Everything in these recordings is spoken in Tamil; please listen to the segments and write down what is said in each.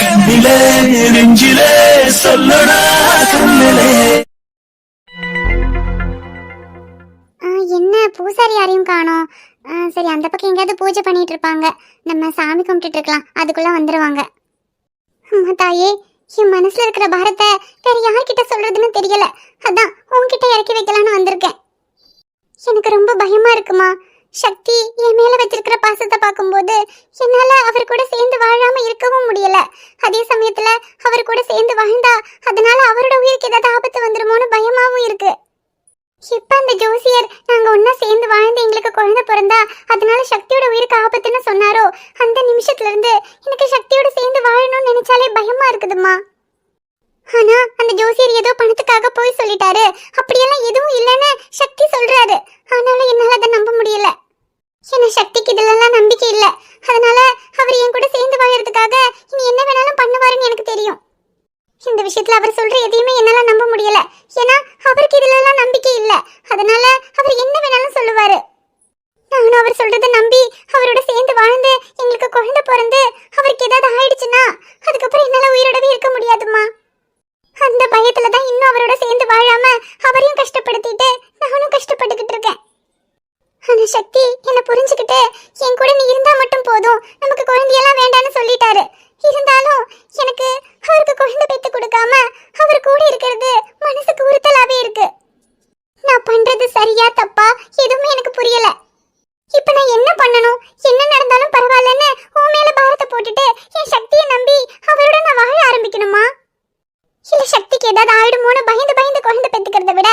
கண்ணிலே நெஞ்சிலே சொல்லடா கண்ணிலே ஆ, என்ன பூசாரி யாரையும் காணோம். சரி அந்த பக்கம் எங்கேயாவது பூஜை பண்ணிட்டு இருப்பாங்க. நம்ம சாமி கும்பிட்டுட்டு இருக்கலாம். அதுக்குள்ள வந்துருவாங்க. அம்மா தாயே என் மனசுல இருக்கிற பாரத்தை வேற யார்கிட்ட சொல்றதுன்னு தெரியல. அதான் உன்கிட்ட இறக்கி வைக்கலான்னு வந்திருக்கேன். எனக்கு ரொம்ப பயமா இருக்குமா? சக்தி என் மேல வச்சிருக்கிற பாசத்தை பார்க்கும்போது என்னால அவர் கூட சேர்ந்து வாழாம இருக்கவும் முடியல. அதே சமயத்துல அவர் கூட சேர்ந்து வாழ்ந்தா அதனால அவரோட உயிருக்கு ஏதாவது ஆபத்து வந்துருமோன்னு பயமாவும் இருக்கு. இப்ப அந்த ஜோசியர் நாங்க ஒன்னா சேர்ந்து வாழ்ந்து எங்களுக்கு குழந்தை பிறந்தா அதனால சக்தியோட உயிருக்கு ஆபத்துன்னு சொன்னாரோ அந்த நிமிஷத்துல இருந்து எனக்கு சக்தியோட சேர்ந்து வாழணும்னு நினைச்சாலே பயமா இருக்குதுமா ஆனா அந்த ஜோசியர் ஏதோ பணத்துக்காக போய் சொல்லிட்டாரு. அப்படியெல்லாம் எதுவும் இல்லைன்னு சக்தி சொல்றாரு. ஆனாலும் என்னால அதை நம்ப முடியல. என்ன சக்திக்கு இதெல்லாம் நம்பிக்கை இல்ல. அதனால அவர் என் கூட சேர்ந்து வாழறதுக்காக இனி என்ன வேணாலும் பண்ணுவாருன்னு எனக்கு தெரியும். இந்த விஷயத்துல அவர் சொல்ற எதையுமே என்னால நம்ப முடியல. ஏன்னா அவருக்கு இதுல எல்லாம் நம்பிக்கை இல்ல. அதனால அவர் என்ன வேணாலும் சொல்லுவாரு. நானும் அவர் சொல்றத நம்பி அவரோட சேர்ந்து வாழ்ந்து எங்களுக்கு குழந்தை பிறந்து அவருக்கு ஏதாவது ஆயிடுச்சுன்னா அதுக்கப்புறம் என்னால உயிரோடவே இருக்க முடியாதுமா அந்த பயத்துல தான் இன்னும் அவரோட சேர்ந்து வாழாம அவரையும் கஷ்டப்படுத்திட்டு நானும் கஷ்டப்பட்டுக்கிட்டு இருக்கேன். ஆனா சக்தி என்ன புரிஞ்சுக்கிட்டு என் கூட நீ இருந்தா மட்டும் போதும். நமக்கு குழந்தையெல்லாம் வேண்டாம்னு சொல்லிட்டாரு. இருந்தாலும் எனக்கு அவருக்கு குழந்தை பெத்து கொடுக்காம அவர் கூட இருக்கிறது மனசுக்கு உறுத்தலாவே இருக்கு. நான் பண்றது சரியா தப்பா எதுவுமே எனக்கு புரியல. இப்ப நான் என்ன பண்ணணும்? என்ன நடந்தாலும் பரவாயில்லன்னு உன் மேல பாரத்தை போட்டுட்டு என் சக்தியை நம்பி அவரோட நான் வாழ ஆரம்பிக்கணுமா? இல்ல சக்திக்கு ஏதாவது ஆயிடுமோன்னு பயந்து பயந்து குழந்தை பெத்துக்கிறத விட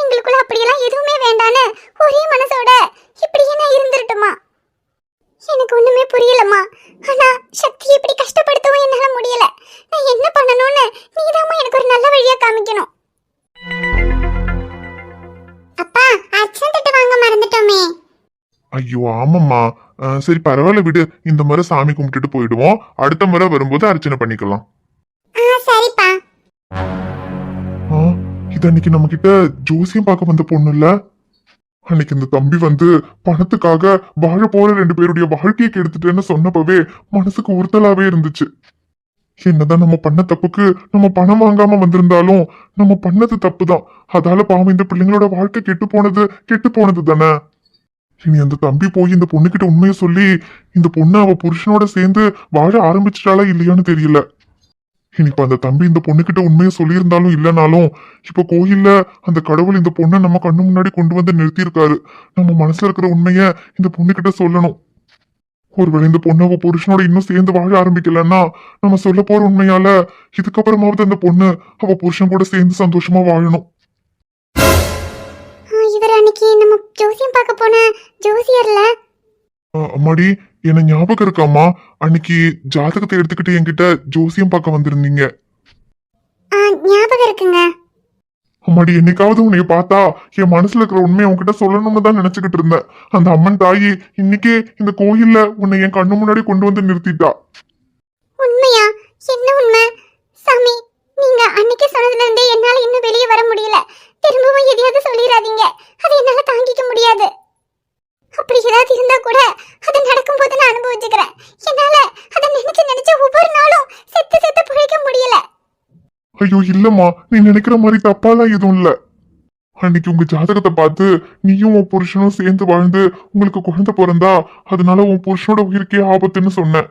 எங்களுக்குள்ள அப்படியெல்லாம் எதுவுமே வேண்டான்னு ஒரே மனசோட இப்படியே நான் இருந்துருட்டுமா? எனக்கு ஒண்ணுமே புரியலம்மா. ஆனா சக்தி இப்படி கஷ்டப்படுத்தவும் என்னால முடியல. நான் என்ன பண்ணணும்னு நீதாம்மா எனக்கு ஒரு நல்ல வழியா காமிக்கணும். அப்பா அச்சன் தட்டு வாங்க மறந்துட்டோமே. ஐயோ ஆமாம்மா. சரி பரவாயில்ல விடு. இந்த முறை சாமி கும்பிட்டுட்டு போயிடுவோம். அடுத்த முறை வரும்போது அர்ச்சனை பண்ணிக்கலாம். ஆ, இது அன்னைக்கு நம்ம கிட்ட ஜோசியம் பார்க்க வந்த பொண்ணு இல்ல? அன்னைக்கு இந்த தம்பி வந்து பணத்துக்காக வாழ போற ரெண்டு பேருடைய வாழ்க்கையை கெடுத்துட்டேன்னு சொன்னப்பவே மனசுக்கு உறுத்தலாவே இருந்துச்சு. என்னதான் நம்ம பண்ண தப்புக்கு நம்ம பணம் வாங்காம வந்திருந்தாலும் நம்ம பண்ணது தப்பு தான் அதால பாவம் இந்த பிள்ளைங்களோட வாழ்க்கை கெட்டு போனது கெட்டு போனது தானே? இனி அந்த தம்பி போய் இந்த பொண்ணுகிட்ட உண்மையை சொல்லி இந்த பொண்ணு அவ புருஷனோட சேர்ந்து வாழ ஆரம்பிச்சிட்டாளா இல்லையான்னு தெரியல. இப்ப அந்த தம்பி இந்த பொண்ணுகிட்ட உண்மையை சொல்லியிருந்தாலும் இல்லைனாலும் இப்ப கோயில்ல அந்த கடவுள் இந்த பொண்ணை நம்ம கண்ணு முன்னாடி கொண்டு வந்து நிறுத்தியிருக்காரு. நம்ம மனசுல இருக்கிற உண்மைய இந்த பொண்ணுகிட்ட சொல்லணும். ஒருவேளை இந்த பொண்ணு அவ புருஷனோட இன்னும் சேர்ந்து வாழ ஆரம்பிக்கலன்னா நம்ம சொல்ல போற உண்மையால இதுக்கப்புறமாவது அந்த பொண்ணு அவ புருஷன் கூட சேர்ந்து சந்தோஷமா வாழணும். இவர் அன்னைக்கு நம்ம ஜோசியம் பார்க்க போன ஜோசியர்ல அம்மாடி என்ன ஞாபகம் இருக்காம்மா அன்னைக்கு ஜாதகத்தை எடுத்துக்கிட்டு என்கிட்ட ஜோசியம் பார்க்க வந்திருந்தீங்க. ஆ, ஞாபகம் இருக்குங்க. அம்மாடி என்னைக்காவது உன்னைய பார்த்தா என் மனசுல இருக்கிற உண்மையை உன்கிட்ட சொல்லணும்னு தான் நினைச்சுக்கிட்டு இருந்தேன். அந்த அம்மன் தாயி இன்னைக்கே இந்த கோயில்ல உன்னை என் கண்ணு முன்னாடி கொண்டு வந்து நிறுத்திட்டா. உண்மையா? என்ன உண்மை? சாமி நீங்க அன்னைக்கு சொன்னதுல இருந்தே என்னால இன்னும் வெளியே வர முடியல. திரும்பவும் எதையாவது சொல்லிடாதீங்க அது என்னால தாங்கிக்க முடியாது. அப்படி ஏதாவது இருந்தா கூட அது நடக்கும்போது நான் அனுபவிச்சுக்கிறேன். என்னால அதை நினைச்சு நினைச்சு ஒவ்வொரு நாளும் செத்து செத்து பிழைக்க முடியல. ஐயோ இல்லம்மா நீ நினைக்கிற மாதிரி தப்பாலாம் எதுவும் இல்ல. அன்னைக்கு உங்க ஜாதகத்தை பார்த்து நீயும் உன் புருஷனும் சேர்ந்து வாழ்ந்து உங்களுக்கு குழந்தை பிறந்தா அதனால உன் புருஷனோட உயிருக்கே ஆபத்துன்னு சொன்னேன்.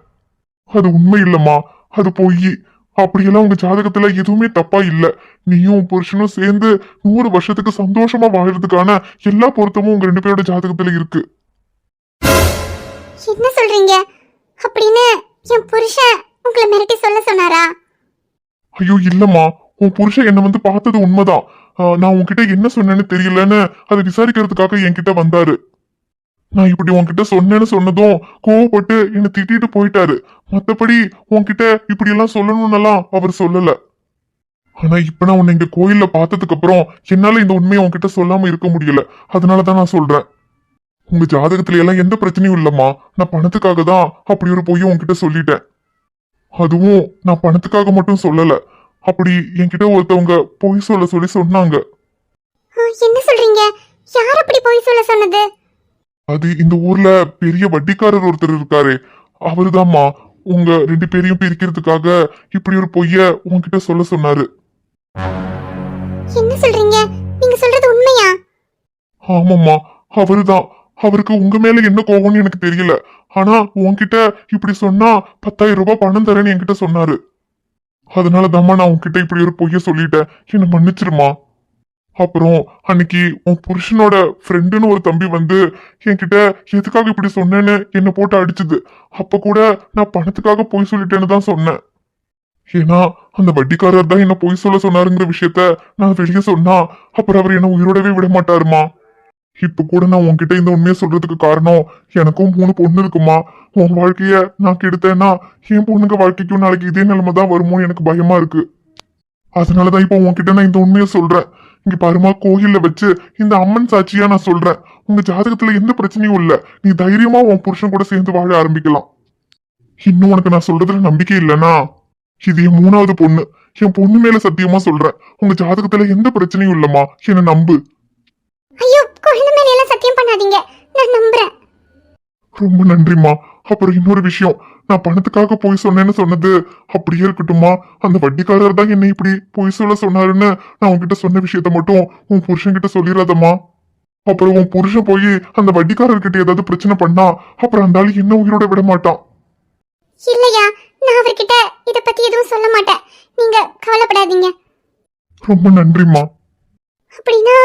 அது உண்மை இல்லம்மா அது போய். அப்படியெல்லாம் உங்க ஜாதகத்துல எதுவுமே தப்பா இல்லை. நீயும் உன் புருஷனும் சேர்ந்து நூறு வருஷத்துக்கு சந்தோஷமா வாழறதுக்கான எல்லா பொருத்தமும் உங்க ரெண்டு பேரோட ஜாதகத்துல இருக்கு. என்ன சொல்றீங்க? அப்படின்னு என் புருஷன் உங்களை மிரட்டி சொல்ல சொன்னாரா? ஐயோ இல்லம்மா. உன் புருஷன் என்ன வந்து பார்த்தது உண்மைதான். நான் உன்கிட்ட என்ன சொன்னேன்னு தெரியலன்னு அதை விசாரிக்கிறதுக்காக என்கிட்ட வந்தாரு. நான் இப்படி உன்கிட்ட சொன்னேன்னு சொன்னதும் கோவப்பட்டு என்னை திட்டிட்டு போயிட்டாரு. மத்தபடி உன்கிட்ட இப்படி எல்லாம் சொல்லணும்னெல்லாம் அவர் சொல்லல. ஆனா இப்ப நான் உன்னை இங்க கோயில்ல பார்த்ததுக்கு அப்புறம் என்னால இந்த உண்மையை உன்கிட்ட சொல்லாம இருக்க முடியல. அதனாலதான் நான் சொல்றேன். உங்க ஜாதகத்துல எல்லாம் எந்த பிரச்சனையும் இல்லம்மா. நான் பணத்துக்காக தான் அப்படி ஒரு பொய்யை உன்கிட்ட சொல்லிட்டேன். அதுவும் நான் பணத்துக்காக மட்டும் சொல்லல. அப்படி என்கிட்ட ஒருத்தவங்க பொய் சொல்ல சொல்லி சொன்னாங்க. என்ன சொல்றீங்க? யார் அப்படி போய் சொல்ல சொன்னது? அது இந்த ஊர்ல பெரிய வட்டிக்காரர் ஒருத்தர் இருக்காரு. அவருதாம்மா. உங்க ரெண்டு பேரையும் பிரிக்கிறதுக்காக இப்படி ஒரு பொய்ய உன்கிட்ட சொல்ல சொன்னாரு. என்ன சொல்றீங்க? நீங்க சொல்றது உண்மையா? ஆமாம்மா அவருதான். அவருக்கு உங்க மேல என்ன கோவம்னு எனக்கு தெரியல. ஆனா உன்கிட்ட இப்படி சொன்னா பத்தாயிரம் ரூபாய் பணம் தரேன்னு என்கிட்ட சொன்னாரு. அதனால தாம்மா நான் உன்கிட்ட இப்படி ஒரு பொய்ய சொல்லிட்டேன். என்ன மன்னிச்சிருமா? அப்புறம் அன்னைக்கு உன் புருஷனோட ஃப்ரெண்டுன்னு ஒரு தம்பி வந்து என்கிட்ட எதுக்காக இப்படி சொன்னேன்னு என்ன போட்டு அடிச்சுது. அப்ப கூட நான் பணத்துக்காக பொய் சொல்லிட்டேன்னு தான் சொன்னேன். ஏன்னா அந்த வட்டிக்காரர் தான் என்ன பொய் சொல்ல சொன்னாருங்கிற விஷயத்த நான் வெளியே சொன்னா அப்புறம் அவர் என்ன உயிரோடவே விட மாட்டாருமா? இப்ப கூட நான் உன்கிட்ட இந்த உண்மையை சொல்றதுக்கு காரணம் எனக்கும் மூணு பொண்ணு இருக்குமா? உன் வாழ்க்கைய நான் கெடுத்தேன்னா என் பொண்ணுங்க வாழ்க்கைக்கும் நாளைக்கு இதே நிலைமை தான் வருமோன்னு எனக்கு பயமா இருக்கு. அதனாலதான் இப்போ உன்கிட்ட நான் இந்த உண்மையை சொல்றேன். இங்க பாருமா கோயில்ல வச்சு இந்த அம்மன் சாட்சியா நான் சொல்றேன். உங்க ஜாதகத்துல எந்த பிரச்சனையும் இல்ல. நீ தைரியமா உன் புருஷன் கூட சேர்ந்து வாழ ஆரம்பிக்கலாம். இன்னும் உனக்கு நான் சொல்றதுல நம்பிக்கை இல்லைனா இது என் மூணாவது பொண்ணு. என் பொண்ணு மேல சத்தியமா சொல்றேன். உங்க ஜாதகத்துல எந்த பிரச்சனையும் இல்லம்மா. என்ன நம்பு. ஐயோ குழந்தை மேல எல்லாம் சத்தியம் பண்ணாதீங்க. நான் நம்புறேன். ரொம்ப நன்றிம்மா. அப்புறம் இன்னொரு விஷயம். நான் பணத்துக்காக போய் சொன்னேன்னு சொன்னது அப்படியே இருக்கட்டும்மா. அந்த வட்டிக்காரர் தான் என்னை இப்படி பொய் சொல்ல சொன்னாருன்னு நான் உன்கிட்ட சொன்ன விஷயத்த மட்டும் உன் புருஷன் கிட்ட சொல்லிடாதம்மா அப்புறம் உன் புருஷன் போய் அந்த வட்டிக்காரர்கிட்ட ஏதாவது பிரச்சனை பண்ணா அப்புறம் அந்த ஆளு என்ன உயிரோட விட மாட்டான்? இல்லையா? நான் அவர்கிட்ட இத பத்தி எதுவும் சொல்ல மாட்டேன். நீங்க கவலைப்படாதீங்க. ரொம்ப நன்றிம்மா. அப்படின்னா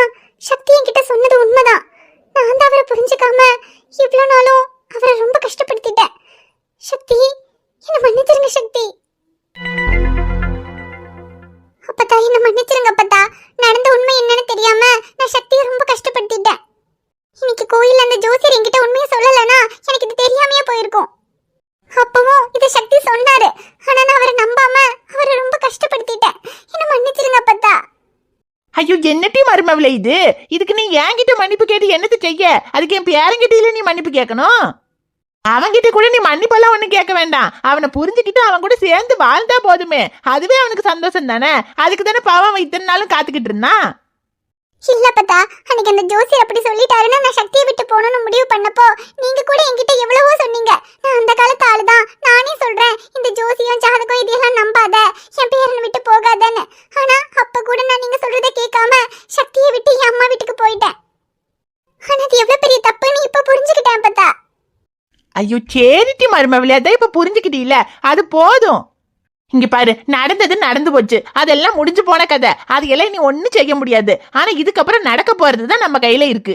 சக்தி என்கிட்ட சொன்னது உண்மைதான். நான் தான் அவரை புரிஞ்சுக்காம இவ்வளோ நாளும் அவரை ரொம்ப கஷ்டப்படுத்திட்டேன். சக்தி என்ன மன்னிச்சிருங்க சக்தி. அப்பத்தா என்ன மன்னிச்சிருங்க அப்பத்தா. நடந்த உண்மை என்னன்னு தெரியாம நான் சக்தியை ரொம்ப கஷ்டப்படுத்திட்டேன் இன்னைக்கு கோயில்ல அந்த ஜோசியர் என்கிட்ட உண்மையை சொல்லலைன்னா எனக்கு இது தெரியாமையே போயிருக்கும் அப்பவும் இதை சக்தி சொன்னாரு ஆனா நான் அவரை நம்பாம அவரை ரொம்ப கஷ்டப்படுத்திட்டேன் என்ன மன்னிச்சிருங்க அப்பத்தா ஐயோ என்னட்டி இது. இதுக்கு நீ என்கிட்ட மன்னிப்பு கேட்டு என்னது செய்ய? அதுக்கு என் பேரங்கிட்ட நீ மன்னிப்பு கேட்கணும்? அவன்கிட்ட கூட நீ மன்னிப்பெல்லாம் ஒன்றும் கேட்க வேண்டாம். அவனை புரிஞ்சுக்கிட்டு அவன் கூட சேர்ந்து வாழ்ந்தா போதுமே. அதுவே அவனுக்கு சந்தோஷம் தானே? அதுக்கு தானே பாவம் அவன் இத்தனை நாளும் காத்துக்கிட்டு இருந்தான் இல்ல பத்தா அன்னைக்கு அந்த ஜோசியர் அப்படி சொல்லிட்டாருன்னா நான் சக்தியை விட்டு போகணும்னு முடிவு பண்ணப்போ நீங்க கூட என்கிட்ட எவ்வளவோ சொன்னீங்க. நான் அந்த காலத்து ஆளுதான். நானே சொல்றேன் இந்த ஜோசியம் ஜாதகம் இதெல்லாம் நம்பாத. என் பேரனை விட்டு போகாதன்னு. ஆனா அப்ப கூட நான் நீங்க சொல்றதை கேட்காம சக்தியை விட்டு என் அம்மா வீட்டுக்கு போயிட்டேன். ஆனா அது எவ்வளவு பெரிய தப்புன்னு இப்ப புரிஞ்சுக்கிட்டேன் பத்தா ஐயோ சேரிட்டி மருமவில அதான் இப்ப புரிஞ்சுக்கிட்டீல அது போதும். இங்க பாரு நடந்தது நடந்து போச்சு. அதெல்லாம் முடிஞ்சு போன கதை. அதையெல்லாம் நீ ஒன்னும் செய்ய முடியாது. ஆனா இதுக்கப்புறம் நடக்க போறது தான் நம்ம கையில இருக்கு.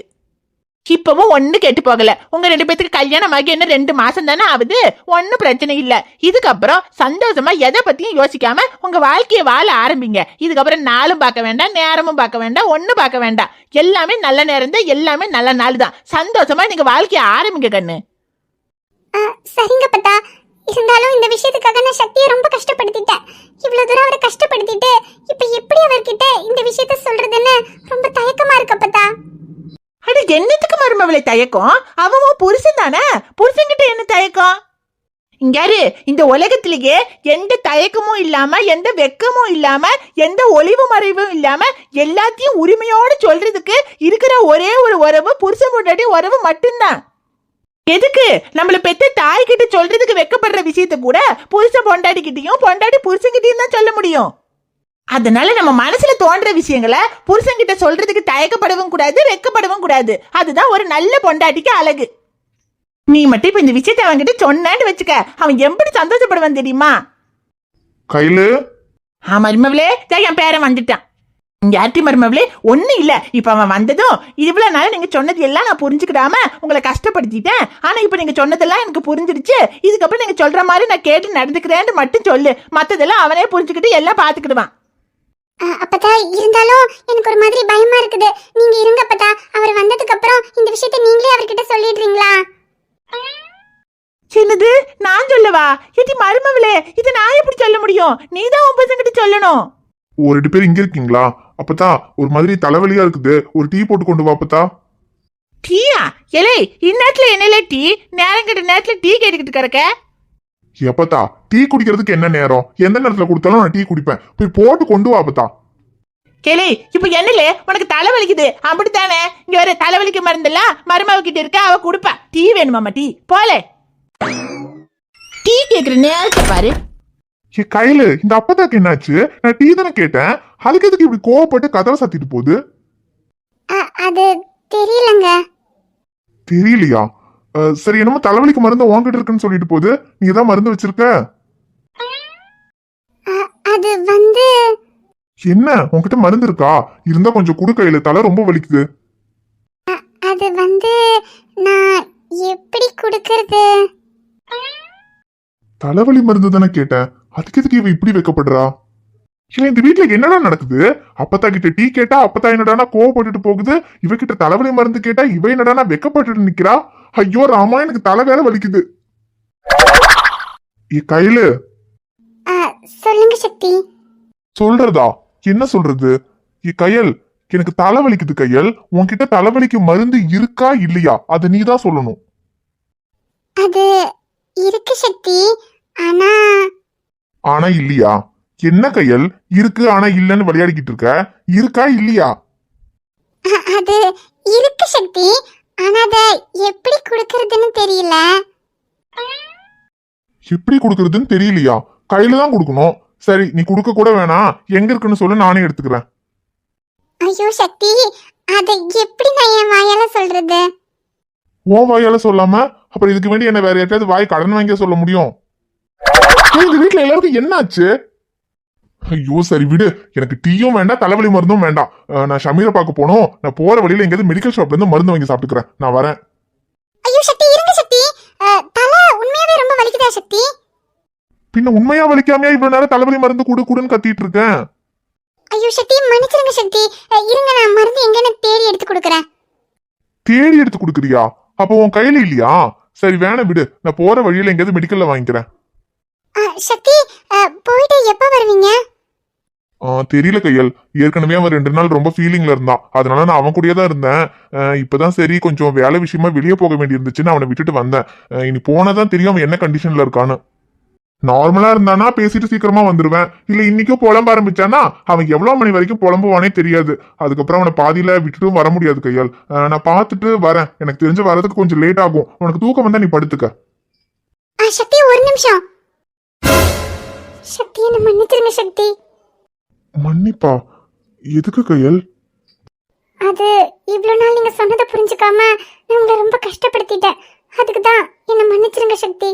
இப்பவும் ஒண்ணு கேட்டு போகல. உங்க ரெண்டு பேத்துக்கு கல்யாணம் ஆகி என்ன ரெண்டு மாசம் தானே ஆகுது? ஒன்னும் பிரச்சனை இல்ல. இதுக்கப்புறம் சந்தோஷமா எதை பத்தியும் யோசிக்காம உங்க வாழ்க்கையை வாழ ஆரம்பிங்க. இதுக்கப்புறம் நாளும் பார்க்க வேண்டாம் நேரமும் பார்க்க வேண்டாம் ஒன்னும் பார்க்க வேண்டாம். எல்லாமே நல்ல நேரம் தான் எல்லாமே நல்ல நாள் தான். சந்தோஷமா நீங்க வாழ்க்கையை ஆரம்பிங்க கண்ணு. ஆ, சரிங்க பத்தா இருந்தாலும் இந்த விஷயத்துக்காக நான் சக்தியை ரொம்ப கஷ்டப்படுத்திட்டேன். இவ்வளவு தூரம் அவரை கஷ்டப்படுத்திட்டு இப்ப எப்படி அவர்கிட்ட இந்த விஷயத்த சொல்றதுன்னு ரொம்ப தயக்கமா இருக்கு பத்தா அட என்னத்துக்கு மருமவளை தயக்கம்? அவன் புருஷன் தானே? புருஷன்கிட்ட என்ன தயக்கம்? இங்காரு இந்த உலகத்திலேயே எந்த தயக்கமும் இல்லாம எந்த வெக்கமும் இல்லாம எந்த ஒளிவு மறைவும் இல்லாம எல்லாத்தையும் உரிமையோடு சொல்றதுக்கு இருக்கிற ஒரே ஒரு உறவு புருஷன் முன்னாடி உறவு மட்டும்தான். எதுக்கு? நம்மள பெத்த தாய் கிட்ட சொல்றதுக்கு வெக்கப்படுற விஷயத்த கூட புருஷ பொண்டாட்டி கிட்டயும் பொண்டாட்டி புருஷன்கிட்டயும் தான் சொல்ல முடியும். அதனால நம்ம மனசுல தோன்ற விஷயங்களை புருஷன்கிட்ட சொல்றதுக்கு தயக்கப்படவும் கூடாது வெக்கப்படவும் கூடாது. அதுதான் ஒரு நல்ல பொண்டாட்டிக்கு அழகு. நீ மட்டும் இப்ப இந்த விஷயத்தை அவன்கிட்ட சொன்னான்னு வச்சுக்க அவன் எப்படி சந்தோஷப்படுவான் தெரியுமா? கையில. ஆ மருமவளே என் பேரன் வந்துட்டான். இங்க யார்ட்டி மருமவளே ஒண்ணும் இல்ல. இப்ப அவன் வந்ததும் இவ்வளவு நாள் நீங்க சொன்னது எல்லாம் நான் புரிஞ்சுக்கிடாம உங்களை கஷ்டப்படுத்திட்டேன். ஆனா இப்ப நீங்க சொன்னதெல்லாம் எனக்கு புரிஞ்சிடுச்சு. இதுக்கப்புறம் நீங்க சொல்ற மாதிரி நான் கேட்டு நடந்துக்கிறேன்னு மட்டும் சொல்லு. மத்ததெல்லாம் அவனே புரிஞ்சுக்கிட்டு எல்லாம் பாத்துக்கிடுவான். அப்பதா இருந்தாலும் எனக்கு ஒரு மாதிரி பயமா இருக்குது. நீங்க இருங்க அப்பதா அவர் வந்ததுக்கு அப்புறம் இந்த விஷயத்த நீங்களே அவர்கிட்ட சொல்லிடுறீங்களா? சின்னது நான் சொல்லவா? ஏட்டி மருமவளே இது நான் எப்படி சொல்ல முடியும்? நீ தான் உன் பசங்கிட்ட சொல்லணும். ஒரு ரெண்டு பேர் இங்க இருக்கீங்களா? அப்பதா ஒரு மாதிரி தலைவலியா இருக்குது. ஒரு டீ போட்டு கொண்டு வா அப்பதா டீயா? எலே இந்நேரத்துல என்னல டீ? நேரம் கிட்ட நேரத்துல டீ கேட்டுக்கிட்டு கிடக்க? எப்பத்தா? டீ குடிக்கிறதுக்கு என்ன நேரம்? எந்த நேரத்துல கொடுத்தாலும் நான் டீ குடிப்பேன். போய் போட்டு கொண்டு வா அப்பதா கேளு இப்ப என்னல? உனக்கு தலை வலிக்குது அப்படித்தானே? இங்க வர தலைவலிக்கு மருந்துல மருமவ கிட்ட இருக்க அவ கொடுப்பா. டீ வேணுமாமா டீ? போல. டீ கேக்குற நேரத்தை பாரு. ஏ கையில இந்த அப்பதாக்கு என்னாச்சு? நான் டீ தானே கேட்டேன். அதுக்கு எதுக்கு இப்படி கோவப்பட்டு கதவை சாத்திட்டு போகுது? அது தெரியலங்க. தெரியலையா? சரி என்னமோ தலைவலிக்கு மருந்து உன்கிட்ட இருக்குன்னு சொல்லிட்டு போகுது. நீ தான் மருந்து வச்சிருக்க? அது வந்து என்ன? உன்கிட்ட மருந்து இருக்கா? இருந்தா கொஞ்சம் குடு கையில. தலை ரொம்ப வலிக்குது. அது வந்து நான் எப்படி கொடுக்கறது? தலைவலி மருந்து தானே கேட்டேன் அதுக்கு எதுக்கு இவ இப்படி வைக்கப்படுறா? இல்ல இந்த வீட்ல என்னடா நடக்குது? அப்பத்தா கிட்ட டீ கேட்டா அப்பத்தா என்னடானா கோவப்பட்டுட்டு போகுது. இவகிட்ட தலைவலி மருந்து கேட்டா இவ என்னடானா வெக்கப்பட்டுட்டு நிக்கிறா? ஐயோ ராமா எனக்கு தலை வேற வலிக்குது. கையில. சொல்லுங்க சக்தி. சொல்றதா? என்ன சொல்றது? கையல் எனக்கு தலை வலிக்குது கையல். உன்கிட்ட தலைவலிக்கு மருந்து இருக்கா இல்லையா? அதை நீ தான் சொல்லணும். அது இருக்கு சக்தி ஆனா ஆனா இல்லையா? என்ன கையல்? இருக்கு ஆனா இல்லன்னு விளையாடிக்கிட்டு இருக்க. இருக்கா இல்லையா? அது இருக்கு சக்தி ஆனா அத எப்படி கொடுக்கறதுன்னு தெரியல. எப்படி கொடுக்கறதுன்னு தெரியலையா? கையில தான் கொடுக்கணும். சரி நீ கொடுக்க கூட வேணாம் எங்க இருக்குன்னு சொல்லு நானே எடுத்துக்கிறேன். ஐயோ சக்தி அதை எப்படி நான் என் வாயால சொல்றது? உன் வாயால சொல்லாம அப்புறம் இதுக்கு வேண்டி என்ன வேற யார்ட்டாவது வாய் கடன் வாங்கிய சொல்ல முடியும்? ஏய், இந்த வீட்ல எல்லாருக்கும் என்னாச்சு? ஐயோ சரி விடு. எனக்கு டீயும் வேண்டாம் தலைவலி மருந்தும் வேண்டாம். நான் ஷமீரை பார்க்க போனோம். நான் போற வழியில எங்கேயாவது மெடிக்கல் ஷாப்ல இருந்து மருந்து வாங்கி சாப்பிட்டுக்கிறேன். நான் வரேன். ஐயோ சக்தி இருங்க சக்தி. தலை உண்மையாவே ரொம்ப வலிக்குதா சக்தி? பின்ன உண்மையா வலிக்காமையா இவ்வளவு நேரம் தலைவலி மருந்து குடு குடுன்னு கத்திட்டு இருக்கேன்? ஐயோ சக்தி மன்னிச்சிருங்க சக்தி. இருங்க நான் மருந்து எங்கன்னு தேடி எடுத்து கொடுக்குறேன். தேடி எடுத்து கொடுக்குறியா? அப்போ உன் கையில இல்லையா? சரி வேணாம் விடு. நான் போற வழியில எங்கேயாவது மெடிக்கல்ல வாங்கிக்கிறேன். சக்தி போயிட்டு எப்ப வருவீங்க? தெரியல கையல். ஏற்கனவே அவன் ரெண்டு நாள் ரொம்ப ஃபீலிங்ல இருந்தான். அதனால நான் அவன் கூடயே தான் இருந்தேன். இப்பதான் சரி கொஞ்சம் வேலை விஷயமா வெளியே போக வேண்டி இருந்துச்சுன்னு அவனை விட்டுட்டு வந்தேன். இனி போனதான் தெரியும் அவன் என்ன கண்டிஷன்ல இருக்கான்னு. நார்மலா இருந்தானா பேசிட்டு சீக்கிரமா வந்துருவேன். இல்ல இன்னைக்கும் புலம்ப ஆரம்பிச்சானா? அவன் எவ்வளவு மணி வரைக்கும் புலம்புவானே தெரியாது. அதுக்கப்புறம் அவனை பாதியில விட்டுட்டும் வர முடியாது கையால். நான் பார்த்துட்டு வரேன். எனக்கு தெரிஞ்சு வரதுக்கு கொஞ்சம் லேட் ஆகும். உனக்கு தூக்கம் வந்தா நீ படுத்துக்க. சக்தி ஒரு நிமிஷம். சக்தி என்ன மன்னிச்சிருங்க சக்தி. மன்னிப்பா? எதுக்கு கையல்? அது இவ்வளவு நாள் நீங்க சொன்னதை புரிஞ்சுக்காம நான் உங்களை ரொம்ப கஷ்டப்படுத்திட்டேன். அதுக்கு தான் என்ன மன்னிச்சிருங்க சக்தி.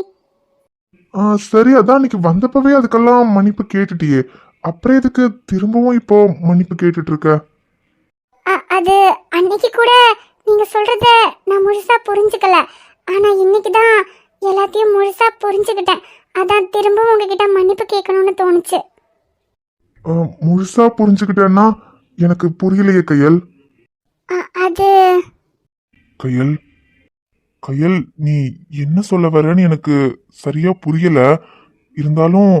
ஆ சரி அதான் அன்னைக்கு வந்தப்பவே அதுக்கெல்லாம் மன்னிப்பு கேட்டுட்டியே. அப்புறம் எதுக்கு திரும்பவும் இப்போ மன்னிப்பு கேட்டுட்டு இருக்க அ- அது அன்னைக்கு கூட நீங்க சொல்றத நான் முழுசா புரிஞ்சுக்கல. ஆனா இன்னைக்கு தான் எல்லாத்தையும் முழுசா புரிஞ்சுக்கிட்டேன். அதான் திரும்பவும் உங்ககிட்ட மன்னிப்பு கேட்கணும்னு தோணுச்சு. முழுசா புரிஞ்சுக்கிட்டேன்னா எனக்கு புரியலையே கையல். அது கையல் கையல் நீ என்ன சொல்ல வரேன்னு எனக்கு சரியா புரியல. இருந்தாலும்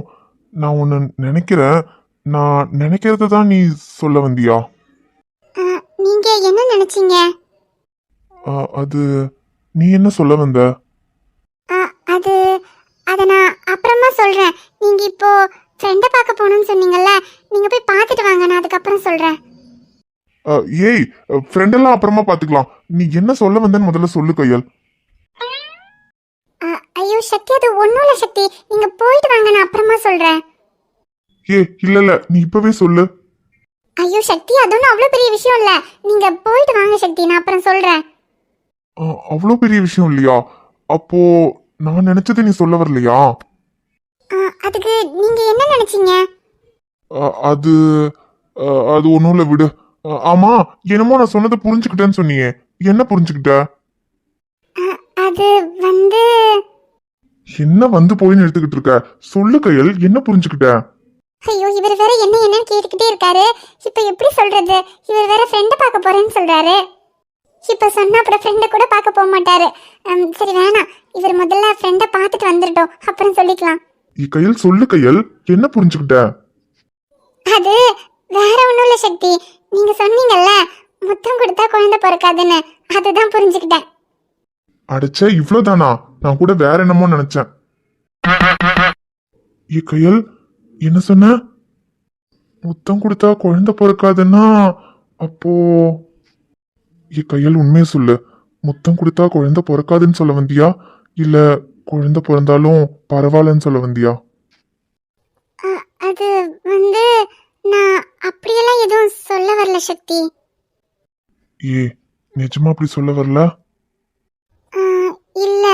நான் ஒன்னு நினைக்கிறேன். நான் நினைக்கிறத தான் நீ சொல்ல வந்தியா? நீங்க என்ன நினைச்சீங்க? ஆ, அது நீ என்ன சொல்ல வந்த? அது அதை நான் அப்புறமா சொல்றேன். நீங்க இப்போ ஃப்ரெண்டை பார்க்க போகணும்னு சொன்னீங்கல்ல நீங்க போய் பார்த்துட்டு வாங்க நான் அதுக்கப்புறம் சொல்றேன். ஆ, ஏய் ஃப்ரெண்டெல்லாம் அப்புறமா பாத்துக்கலாம் நீ என்ன சொல்ல வந்தேன்னு முதல்ல சொல்லு கையல். ஐயோ சக்தி அது ஒன்றும் இல்லை சக்தி. நீங்க போயிட்டு வாங்க நான் அப்புறமா சொல்றேன். ஏ இல்ல இல்ல. நீ இப்பவே சொல்லு. ஐயோ சக்தி அது ஒன்றும் அவ்வளோ பெரிய விஷயம் இல்லை. நீங்க போயிட்டு வாங்க சக்தி. நான் அப்புறம் சொல்றேன். அவ்வளோ பெரிய விஷயம் இல்லையா? அப்போ நான் நினைச்சதை நீ சொல்ல வரலையா? அதுக்கு நீங்க என்ன நினைச்சீங்க? அது அது ஒன்றும் இல்லை விடு. ஆமா என்னமோ நான் சொன்னதை புரிஞ்சுக்கிட்டேன்னு சொன்னியே. என்ன புரிஞ்சுக்கிட்ட? அது வந்து என்ன வந்து போயின்னு எடுத்துக்கிட்டு இருக்க? சொல்லு கையல் என்ன புரிஞ்சுக்கிட்ட? ஐயோ இவர் வேற என்ன என்னன்னு கேட்டுக்கிட்டே இருக்காரு. இப்போ எப்படி சொல்றது? இவர் வேற ஃப்ரெண்டை பார்க்க போறேன்னு சொல்றாரு. இப்போ சொன்னா அப்புறம் ஃப்ரெண்டை கூட பார்க்க போக மாட்டாரு. சரி வேணாம். இவர் முதல்ல ஃப்ரெண்டை பார்த்துட்டு வந்துட்டோம் அப்புறம் சொல்லிக்கலாம். இ கையல் சொல்லு கையல். என்ன புரிஞ்சுக்கிட்ட? அது வேற ஒன்றும் இல்லை சக்தி. நீங்க சொன்னீங்கல்ல முத்தம் கொடுத்தா குழந்தை பிறக்காதுன்னு. அதுதான் புரிஞ்சுக்கிட்டேன். அடைச்ச இவ்வளோதானா நான் கூட வேற என்னமோ நினைச்சேன். ஏ கையல் என்ன சொன்ன? முத்தம் கொடுத்தா குழந்தை பிறக்காதுன்னா அப்போ என் கையில் உண்மையை சொல்லு. முத்தம் கொடுத்தா குழந்தை பிறக்காதுன்னு சொல்ல வந்தியா? இல்ல குழந்தை பிறந்தாலும் பரவாயில்லன்னு சொல்ல வந்தியா? அது வந்து நான் அப்படியெல்லாம் எதுவும் சொல்ல வரல சக்தி. ஏ நிஜமா அப்படி சொல்ல வரல? இல்ல.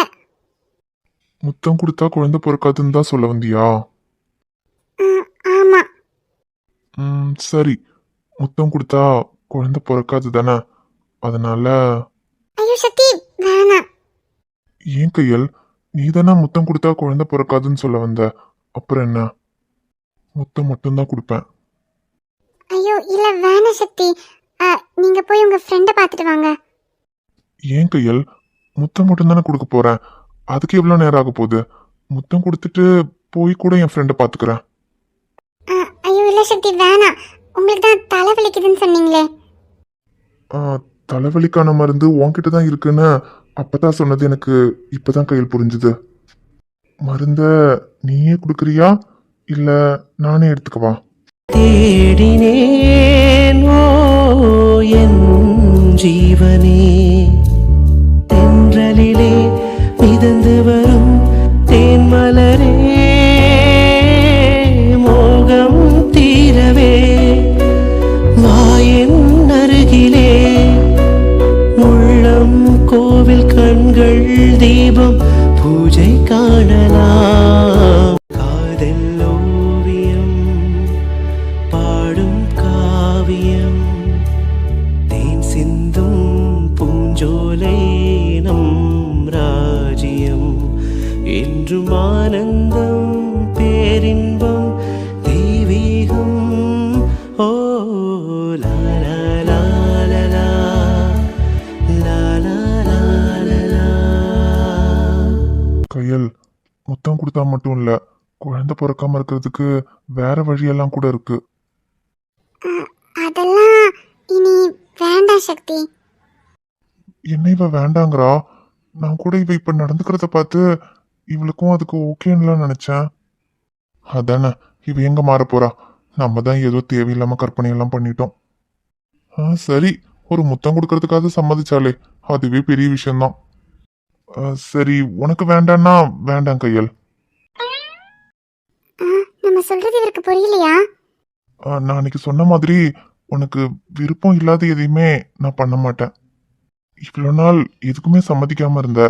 முத்தம் கொடுத்தா குழந்தை பிறக்காதுன்னு தான் சொல்ல வந்தியா? ஆமா. ம் சரி. முத்தம் கொடுத்தா குழந்தை பிறக்காது தானே அதனால ஐயோ சக்தி வேணாம். ஏன் கையல்? நீ தானே முத்தம் கொடுத்தா குழந்தை பிறக்காதுன்னு சொல்ல வந்த. அப்புறம் என்ன? முத்தம் மட்டும்தான் கொடுப்பேன். ஐயோ இல்ல வேணாம் சக்தி. நீங்க போய் உங்க ஃப்ரெண்டை பார்த்துட்டு வாங்க. ஏன் கையல்? முத்தம் மட்டும்தானே கொடுக்க போறேன். அதுக்கு எவ்வளோ நேரம் ஆக போகுது? முத்தம் கொடுத்துட்டு போய் கூட என் ஃப்ரெண்டை பார்த்துக்கிறேன். அ, ஐயோ இல்ல சக்தி வேணாம் உங்களுக்கு தான் தலை வலிக்குதுன்னு சொன்னீங்களே. ஆ, தலைவலிக்கான மருந்து உன்கிட்ட தான் இருக்குன்னு அப்பதான் சொன்னது எனக்கு இப்பதான் கையில் புரிஞ்சுது. மருந்த நீயே கொடுக்குறியா? இல்ல நானே எடுத்துக்கவா தேடினேன் ஓ என் ஜீவனே. பேரின்பம் தெய்வீகம். ஓ. கையல் முத்தம் கொடுத்தா மட்டும் இல்ல குழந்தை பிறக்காம இருக்கிறதுக்கு வேற வழியெல்லாம் கூட இருக்கு. அதெல்லாம் இனி வேண்டாம் சக்தி. என்ன இவ வேண்டாங்கிறா? நான் கூட இவ இப்ப நடந்துக்கிறத பார்த்து இவளுக்கும் அதுக்கு ஓகேன்னுலாம் நினைச்சேன். அதானே இவ எங்க மாற போறா? நம்ம தான் ஏதோ தேவையில்லாம கற்பனை எல்லாம் பண்ணிட்டோம். ஆ சரி ஒரு முத்தம் கொடுக்கறதுக்காக சம்மதிச்சாலே அதுவே பெரிய விஷயம்தான். சரி உனக்கு வேண்டான்னா வேண்டாம் கையல். நம்ம சொல்றது இவருக்கு புரியலையா? நான் அன்னைக்கு சொன்ன மாதிரி உனக்கு விருப்பம் இல்லாத எதையுமே நான் பண்ண மாட்டேன். இவ்வளோ நாள் எதுக்குமே சம்மதிக்காம இருந்த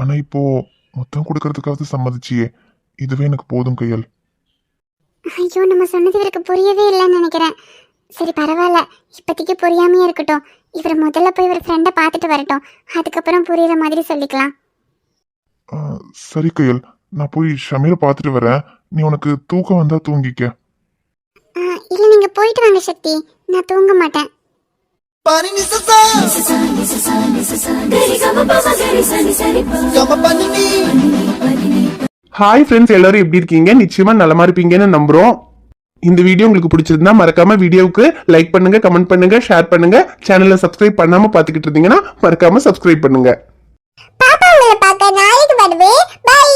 ஆனா இப்போ முத்தம் கொடுக்கறதுக்காவது சம்மதிச்சியே. இதுவே எனக்கு போதும் கையல். ஐயோ நம்ம சொன்னது இவருக்கு புரியவே இல்லைன்னு நினைக்கிறேன். சரி பரவாயில்ல. இப்போதைக்கு புரியாமையே இருக்கட்டும். இவர் முதல்ல போய் இவர் ஃப்ரெண்டை பார்த்துட்டு வரட்டும். அதுக்கப்புறம் புரியுற மாதிரி சொல்லிக்கலாம். ஆ, சரி கையல். நான் போய் ஷமீரை பார்த்துட்டு வரேன். நீ உனக்கு தூக்கம் வந்தா தூங்கிக்க. ஆ, இல்லை நீங்கள் போயிட்டு வாங்க சக்தி. நான் தூங்க மாட்டேன். ஹாய் ஃப்ரெண்ட்ஸ் எல்லாரும் எப்படி இருக்கீங்க? நிச்சயமா நலமா இருப்பீங்கன்னு நம்புறோம். இந்த வீடியோ உங்களுக்கு பிடிச்சிருந்தா மறக்காம வீடியோவுக்கு லைக் பண்ணுங்க கமெண்ட் பண்ணுங்க ஷேர் பண்ணுங்க. சேனலை சப்ஸ்கிரைப் பண்ணாம பாத்துக்கிட்டு இருந்தீங்கன்னா மறக்காம சப்ஸ்கிரைப் பண்ணுங்க. பாப்பா உங்களை பார்க்க நாளைக்கு வருவேன். பை